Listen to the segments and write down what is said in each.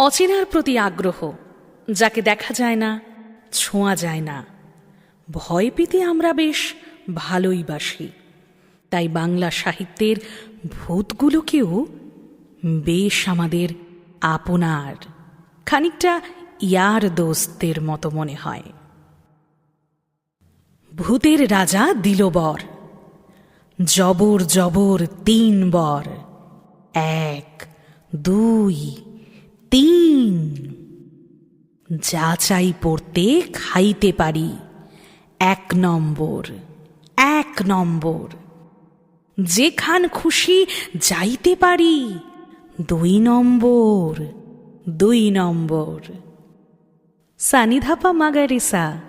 অচেনার প্রতি আগ্রহ, যাকে দেখা যায় না, ছোঁয়া যায় না। ভয় পেতে আমরা বেশ ভালোই বাসি। তাই বাংলা সাহিত্যের ভূতগুলোকেও বেশ আমাদের আপনার, খানিকটা ইয়ার দোস্তের মতো মনে হয়। ভূতের রাজা দিল বর জবর জবর তিন বর, এক, দুই তিন। যা চাই পড়তে খাইতে পারি। এক নম্বর এক নম্বর। যেখান খুশি যাইতে পারি। দুই নম্বর দুই নম্বর। সানিধাপা মাগারিসা,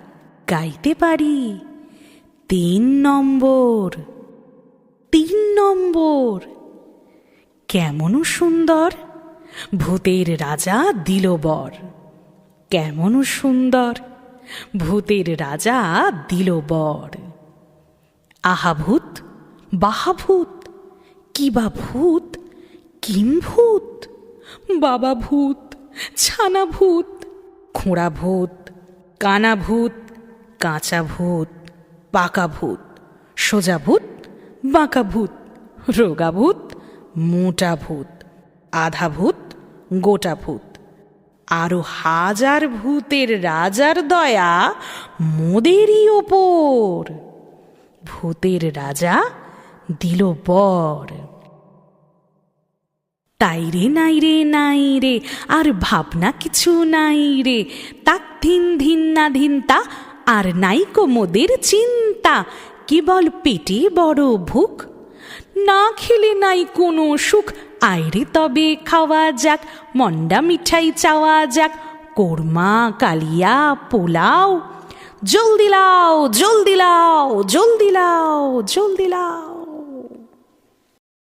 গাইতে পারি। তিন নম্বর তিন নম্বর। কেমন সুন্দর। ভূতের রাজা দিল বর। কেমন সুন্দর, ভূতের রাজা দিল বর। আহা ভূত, বাহা ভূত, কি বা ভূত, কিম ভূত, বাবা ভূত, ছানা ভূত, খোঁড়া ভূত, কানা ভূত, কাঁচা ভূত, পাকা ভূত, সোজা ভূত, বাঁকা ভূত, রোগা ভূত, মোটা ভূত, আধা ভূত গোটা ভূত। আরও হাজার ভূতের রাজার দয়া মোদেরই ওপর। ভূতের রাজা দিল বর। তাই রে, নাই রে নাই রে, আর ভাবনা কিছু নাই রে। তাক ধিন ধিন না ধিন তা, আর নাই মোদের চিন্তা। কেবল পেটে বড় ভুক না খেলে নাই কোনো সুখ। আইরে তবে খাওয়া যাক, মন্ডা মিঠাই চাওয়া যাক, কোরমা, কালিয়া, পোলাও। জলদি লাও জলদি লাও জলদি লাও জলদি লাও।